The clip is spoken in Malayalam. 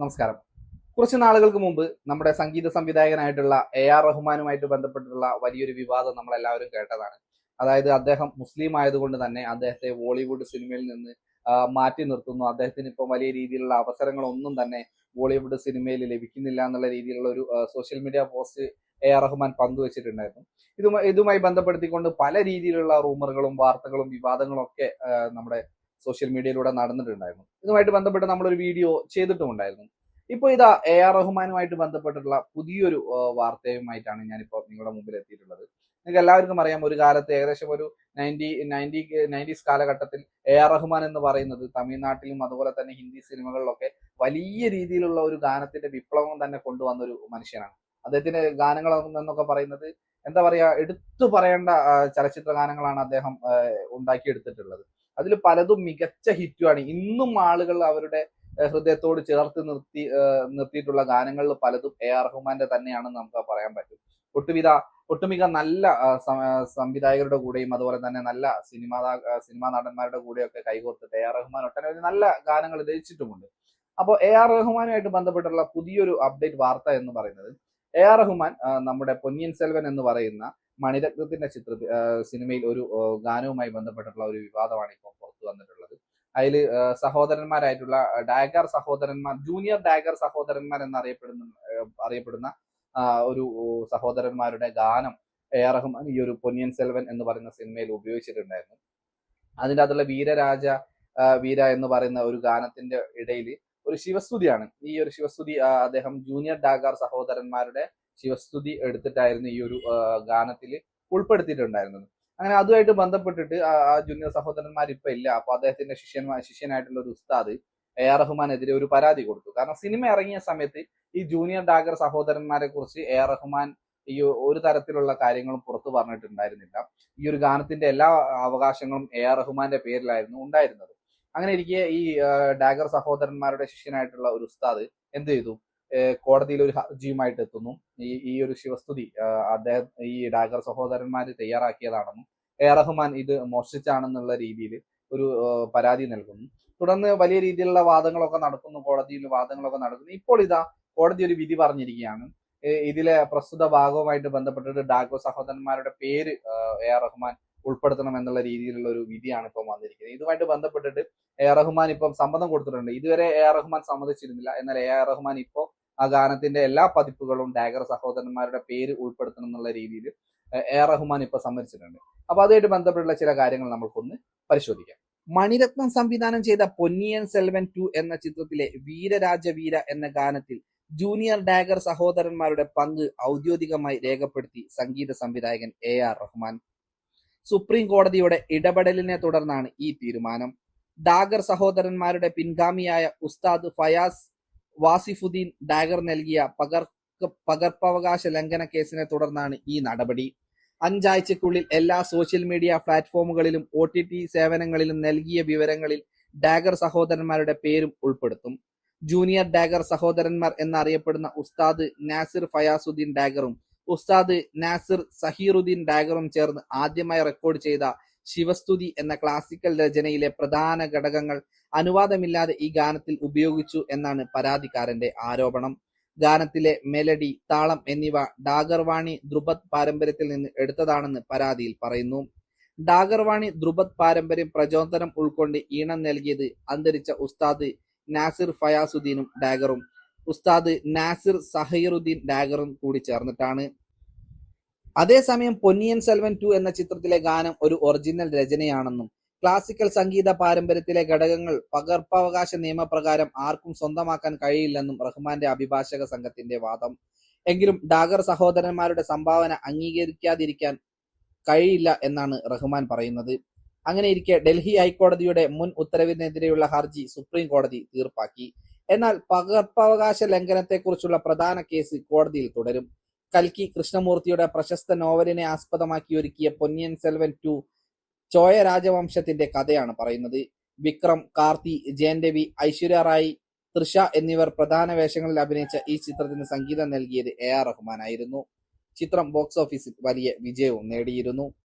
നമസ്കാരം. കുറച്ച് നാളുകൾക്ക് മുമ്പ് നമ്മുടെ സംഗീത സംവിധായകനായിട്ടുള്ള എ ആർ റഹ്മാനുമായിട്ട് ബന്ധപ്പെട്ടിട്ടുള്ള വലിയൊരു വിവാദം നമ്മളെല്ലാവരും കേട്ടതാണ്. അതായത് അദ്ദേഹം മുസ്ലിം ആയതുകൊണ്ട് തന്നെ അദ്ദേഹത്തെ ബോളിവുഡ് സിനിമയിൽ നിന്ന് മാറ്റി നിർത്തുന്നു. അദ്ദേഹത്തിന് ഇപ്പം വലിയ രീതിയിലുള്ള അവസരങ്ങളൊന്നും തന്നെ ബോളിവുഡ് സിനിമയിൽ ലഭിക്കുന്നില്ല എന്നുള്ള രീതിയിലുള്ള ഒരു social media post A R Rahman പങ്കുവച്ചിട്ടുണ്ടായിരുന്നു. ഇതുമായി ഇതുമായി ബന്ധപ്പെടുത്തിക്കൊണ്ട് പല രീതിയിലുള്ള റൂമറുകളും വാർത്തകളും വിവാദങ്ങളും ഒക്കെ നമ്മുടെ സോഷ്യൽ മീഡിയയിലൂടെ നടന്നിട്ടുണ്ടായിരുന്നു. ഇതുമായിട്ട് ബന്ധപ്പെട്ട് നമ്മളൊരു വീഡിയോ ചെയ്തിട്ടുമുണ്ടായിരുന്നു. ഇപ്പോൾ ഇതാ എ ആർ റഹ്മാനുമായിട്ട് ബന്ധപ്പെട്ടിട്ടുള്ള പുതിയൊരു വാർത്തയുമായിട്ടാണ് ഞാനിപ്പോൾ നിങ്ങളുടെ മുമ്പിൽ എത്തിയിട്ടുള്ളത് നിങ്ങൾക്ക് എല്ലാവർക്കും അറിയാം ഒരു കാലത്ത് ഏകദേശം ഒരു നയന്റി നയന്റി നയന്റീസ് കാലഘട്ടത്തിൽ എ ആർ റഹ്മാൻ എന്ന് പറയുന്നത് തമിഴ്നാട്ടിലും അതുപോലെ തന്നെ ഹിന്ദി സിനിമകളിലൊക്കെ വലിയ രീതിയിലുള്ള ഒരു ഗാനത്തിന്റെ വിപ്ലവം തന്നെ കൊണ്ടുവന്ന ഒരു മനുഷ്യനാണ്. അദ്ദേഹത്തിന്റെ ഗാനങ്ങൾ എന്നൊക്കെ പറയുന്നത് എന്താ പറയാ എടുത്തു പറയേണ്ട ചലച്ചിത്ര ഗാനങ്ങളാണ് അദ്ദേഹം ഉണ്ടാക്കിയെടുത്തിട്ടുള്ളത്. അതിൽ പലതും മികച്ച ഹിറ്റുമാണ് ഇന്നും ആളുകൾ അവരുടെ ഹൃദയത്തോട് ചേർത്ത് നിർത്തി നിർത്തിയിട്ടുള്ള ഗാനങ്ങളിൽ പലതും എ ആർ റഹ്മാന്റെ തന്നെയാണെന്ന് നമുക്ക് പറയാൻ പറ്റും. ഒട്ടുവിധ ഒട്ടുമിക്ക നല്ല സംവിധായകരുടെ കൂടെയും അതുപോലെ തന്നെ നല്ല സിനിമാ സിനിമാ നടന്മാരുടെ കൂടെയൊക്കെ കൈകോർത്തിട്ട് എ ആർ റഹ്മാൻ ഒട്ടനവധി നല്ല ഗാനങ്ങൾ രചിച്ചിട്ടുമുണ്ട്. അപ്പോൾ എ ആർ റഹ്മാനുമായിട്ട് ബന്ധപ്പെട്ടുള്ള പുതിയൊരു അപ്ഡേറ്റ് വാർത്ത എന്ന് പറയുന്നത് എ ആർ റഹ്മാൻ നമ്മുടെ പൊന്നിയൻ സെൽവൻ എന്ന് പറയുന്ന മണിരത്നത്തിന്റെ ചിത്ര സിനിമയിൽ ഒരു ഗാനവുമായി ബന്ധപ്പെട്ടിട്ടുള്ള ഒരു വിവാദമാണ് ഇപ്പോൾ പുറത്തു വന്നിട്ടുള്ളത്. അതിൽ സഹോദരന്മാരായിട്ടുള്ള ഡാഗർ സഹോദരന്മാർ ജൂനിയർ ഡാഗർ സഹോദരന്മാർ എന്നറിയപ്പെടുന്ന അറിയപ്പെടുന്ന ഒരു സഹോദരന്മാരുടെ ഗാനം എ ആർ റഹ്മാൻ ഈ ഒരു പൊന്നിയൻ സെൽവൻ എന്ന് പറയുന്ന സിനിമയിൽ ഉപയോഗിച്ചിട്ടുണ്ടായിരുന്നു. അതിന്റെ അകത്തുള്ള വീരരാജ വീര എന്ന് പറയുന്ന ഒരു ഗാനത്തിന്റെ ഇടയിൽ ഒരു ശിവസ്തുതിയാണ്. ഈ ഒരു ശിവസ്തുതി അദ്ദേഹം ജൂനിയർ ഡാഗാർ സഹോദരന്മാരുടെ ശിവസ്തുതി എടുത്തിട്ടായിരുന്നു ഈ ഒരു ഗാനത്തിൽ ഉൾപ്പെടുത്തിയിട്ടുണ്ടായിരുന്നത്. അങ്ങനെ അതുമായിട്ട് ബന്ധപ്പെട്ടിട്ട് ആ ജൂനിയർ സഹോദരന്മാർ ഇപ്പൊ ഇല്ല. അപ്പൊ അദ്ദേഹത്തിന്റെ ശിഷ്യന്മാർ ശിഷ്യനായിട്ടുള്ള ഒരു ഉസ്താദ് എ ആർ റഹ്മാനെതിരെ ഒരു പരാതി കൊടുത്തു. കാരണം സിനിമ ഇറങ്ങിയ സമയത്ത് ഈ ജൂനിയർ ഡാഗർ സഹോദരന്മാരെ കുറിച്ച് എ ആർ റഹ്മാൻ ഈ ഒരു തരത്തിലുള്ള കാര്യങ്ങളും പുറത്തു പറഞ്ഞിട്ടുണ്ടായിരുന്നില്ല. ഈ ഒരു ഗാനത്തിന്റെ എല്ലാ അവകാശങ്ങളും എ ആർ റഹ്മാന്റെ പേരിലായിരുന്നു ഉണ്ടായിരുന്നത്. അങ്ങനെ ഇരിക്കെ ഈ ഡാഗർ സഹോദരന്മാരുടെ ശിഷ്യനായിട്ടുള്ള ഒരു ഉസ്താദ് എന്ത് ചെയ്തു? കോടതിയിൽ ഒരു ഹർജിയുമായിട്ട് എത്തുന്നു. ഈ ഈ ഒരു ശിവസ്തുതി അദ്ദേഹം ഈ ഡാഗർ സഹോദരന്മാർ തയ്യാറാക്കിയതാണെന്നും എ റഹ്മാൻ ഇത് മോഷ്ടിച്ചാണെന്നുള്ള രീതിയിൽ ഒരു പരാതി നൽകുന്നു. തുടർന്ന് വലിയ രീതിയിലുള്ള വാദങ്ങളൊക്കെ നടക്കുന്നു കോടതിയിൽ വാദങ്ങളൊക്കെ നടക്കുന്നു. ഇപ്പോൾ ഇതാ കോടതി ഒരു വിധി പറഞ്ഞിരിക്കുകയാണ്. ഇതിലെ പ്രസ്തുത ഭാഗവുമായിട്ട് ബന്ധപ്പെട്ടിട്ട് ഡാഗോ സഹോദരന്മാരുടെ പേര് എ ആർ റഹ്മാൻ ഉൾപ്പെടുത്തണം എന്നുള്ള രീതിയിലുള്ള ഒരു വിധിയാണ് ഇപ്പം വന്നിരിക്കുന്നത്. ഇതുമായിട്ട് ബന്ധപ്പെട്ടിട്ട് എ ആർ റഹ്മാൻ ഇപ്പം സമ്മതം കൊടുത്തിട്ടുണ്ട്. ഇതുവരെ എ ആർ റഹ്മാൻ സമ്മതിച്ചിരുന്നില്ല. എന്നാൽ എ ആർ റഹ്മാൻ ഇപ്പോൾ ആ ഗാനത്തിന്റെ എല്ലാ പതിപ്പുകളും ഡാഗർ സഹോദരന്മാരുടെ പേര് ഉൾപ്പെടുത്തണം എന്നുള്ള രീതിയിൽ എ. റഹ്മാൻ ഇപ്പൊ സമ്മതിച്ചിട്ടുണ്ട്. അപ്പൊ അതുമായിട്ട് ബന്ധപ്പെട്ടുള്ള ചില കാര്യങ്ങൾ നമുക്കൊന്ന് പരിശോധിക്കാം. മണിരത്നം സംവിധാനം ചെയ്ത പൊന്നിയൻ സെൽവൻ ടു എന്ന ചിത്രത്തിലെ വീരരാജവീര എന്ന ഗാനത്തിൽ ജൂനിയർ ഡാഗർ സഹോദരന്മാരുടെ പങ്ക് ഔദ്യോഗികമായി രേഖപ്പെടുത്തി സംഗീത സംവിധായകൻ എ. ആർ. റഹ്മാൻ. സുപ്രീം കോടതിയുടെ ഇടപെടലിനെ തുടർന്നാണ് ഈ തീരുമാനം. ഡാഗർ സഹോദരന്മാരുടെ പിൻഗാമിയായ ഉസ്താദ് ഫയാസ് വാസിഫുദ്ദീൻ ഡാഗർ നൽകിയ പകർ പകർപ്പവകാശ ലംഘന കേസിനെ തുടർന്നാണ് ഈ നടപടി. അഞ്ചാഴ്ചക്കുള്ളിൽ എല്ലാ സോഷ്യൽ മീഡിയ പ്ലാറ്റ്ഫോമുകളിലും ഒ ടി ടി സേവനങ്ങളിലും നൽകിയ വിവരങ്ങളിൽ ഡാഗർ സഹോദരന്മാരുടെ പേരും ഉൾപ്പെടുത്തും. ജൂനിയർ ഡാഗർ സഹോദരന്മാർ എന്നറിയപ്പെടുന്ന ഉസ്താദ് നാസിർ ഫയാസുദ്ദീൻ ഡാഗറും ഉസ്താദ് നാസിർ സഹീറുദ്ദീൻ ഡാഗറും ചേർന്ന് ആദ്യമായി റെക്കോർഡ് ചെയ്ത ശിവസ്തുതി എന്ന ക്ലാസിക്കൽ രചനയിലെ പ്രധാന ഘടകങ്ങൾ അനുവാദമില്ലാതെ ഈ ഗാനത്തിൽ ഉപയോഗിച്ചു എന്നാണ് പരാതിക്കാരന്റെ ആരോപണം. ഗാനത്തിലെ മെലഡി താളം എന്നിവ ഡാഗർവാണി ദ്രുപത് പാരമ്പര്യത്തിൽ നിന്ന് എടുത്തതാണെന്ന് പരാതിയിൽ പറയുന്നു. ഡാഗർവാണി ദ്രുപത് പാരമ്പര്യം പ്രചോദനം ഉൾക്കൊണ്ട് ഈണം നൽകിയത് അന്തരിച്ച ഉസ്താദ് നാസിർ ഫയാസുദ്ദീനും ഡാഗറും. ഉസ്താദ് നാസിർ സഹീറുദ്ദീൻ ഡാഗറും കൂടി ചേർന്നിട്ടാണ്. അതേസമയം പൊന്നിയൻ സെൽവൻ ടു എന്ന ചിത്രത്തിലെ ഗാനം ഒരു ഒറിജിനൽ രചനയാണെന്നും ക്ലാസിക്കൽ സംഗീത പാരമ്പര്യത്തിലെ ഘടകങ്ങൾ പകർപ്പവകാശ നിയമപ്രകാരം ആർക്കും സ്വന്തമാക്കാൻ കഴിയില്ലെന്നും റഹ്മാന്റെ അഭിഭാഷക സംഘത്തിന്റെ വാദം. എങ്കിലും ഡാഗർ സഹോദരന്മാരുടെ സംഭാവന അംഗീകരിക്കാതിരിക്കാൻ കഴിയില്ല എന്നാണ് റഹ്മാൻ പറയുന്നത്. അങ്ങനെ ഇരിക്കെ ഡൽഹി ഹൈക്കോടതിയുടെ മുൻ ഉത്തരവിനെതിരെയുള്ള ഹർജി സുപ്രീം കോടതി തീർപ്പാക്കി. എന്നാൽ പകർപ്പവകാശ ലംഘനത്തെക്കുറിച്ചുള്ള പ്രധാന കേസ് കോടതിയിൽ തുടരും. കൽക്കി കൃഷ്ണമൂർത്തിയുടെ പ്രശസ്ത നോവലിനെ ആസ്പദമാക്കി ഒരുക്കിയ പൊന്നിയൻ സെൽവൻ ടു ചോയ രാജവംശത്തിന്റെ കഥയാണ് പറയുന്നത്. വിക്രം കാർത്തി ജയൻ രവി ഐശ്വര്യ റായ് തൃഷ എന്നിവർ പ്രധാന വേഷങ്ങളിൽ അഭിനയിച്ച ഈ ചിത്രത്തിന് സംഗീതം നൽകിയത് എ ആർ റഹ്മാൻ ആയിരുന്നു ചിത്രം ബോക്സ് ഓഫീസിൽ വലിയ വിജയവും നേടിയിരുന്നു.